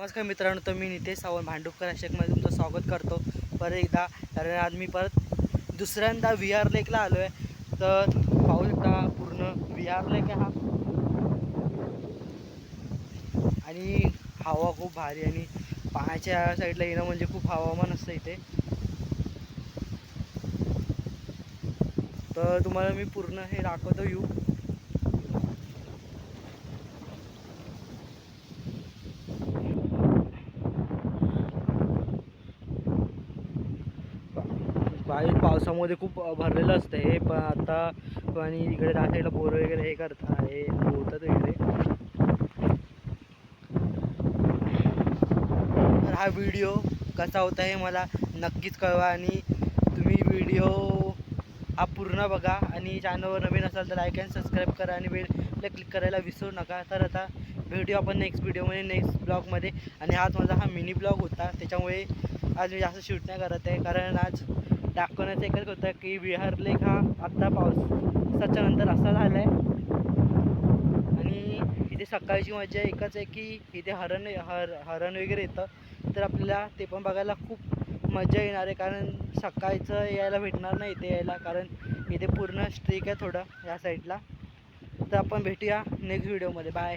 नमस्कार मित्रांनो तर मी नितेश सावंत भांडुपकर अशेकमध्ये तुमचं स्वागत करतो. परत एकदा कारण आज मी परत दुसऱ्यांदा व्ही आर लेकला आलो आहे तर पाहू शकता पूर्ण व्ही आर लेक आहे हा. आणि हवा खूप भारी आणि पाण्याच्या साईडला येणं म्हणजे खूप हवामान असतं इथे. तर तुम्हाला मी पूर्ण हे दाखवतो येऊ बाहेर पावसामध्ये खूप भरलेलं असतं हे पण आता आणि इकडे त्या बोर वगैरे हे करतात हे होतं वगैरे तर हा व्हिडिओ कसा होता हे मला नक्कीच कळवा आणि तुम्ही व्हिडिओ हा पूर्ण बघा आणि चॅनलवर नवीन असाल तर लाईक अँड सबस्क्राईब करा आणि बेलला क्लिक करायला विसरू नका. तर आता व्हिडिओ आपण नेक्स्ट व्हिडिओमध्ये नेक्स्ट ब्लॉगमध्ये आणि आज माझा हा मिनी ब्लॉग होता. त्याच्यामुळे आज मी जास्त शूट नाही करत आहे कारण आज दाखवण्याचं एकच होतं की विहार लेक हा आत्ता पावसाच्या नंतर असा झाला आहे आणि इथे सकाळची मजा एकच आहे की इथे हरण हर हरण वगैरे येतं. तर आपल्याला ते पण बघायला खूप मजा येणार आहे कारण सकाळचं यायला भेटणार नाही इथे यायला कारण इथे पूर्ण स्ट्रीक आहे थोडं या साईडला तर आपण भेटूया नेक्स्ट व्हिडिओमध्ये बाय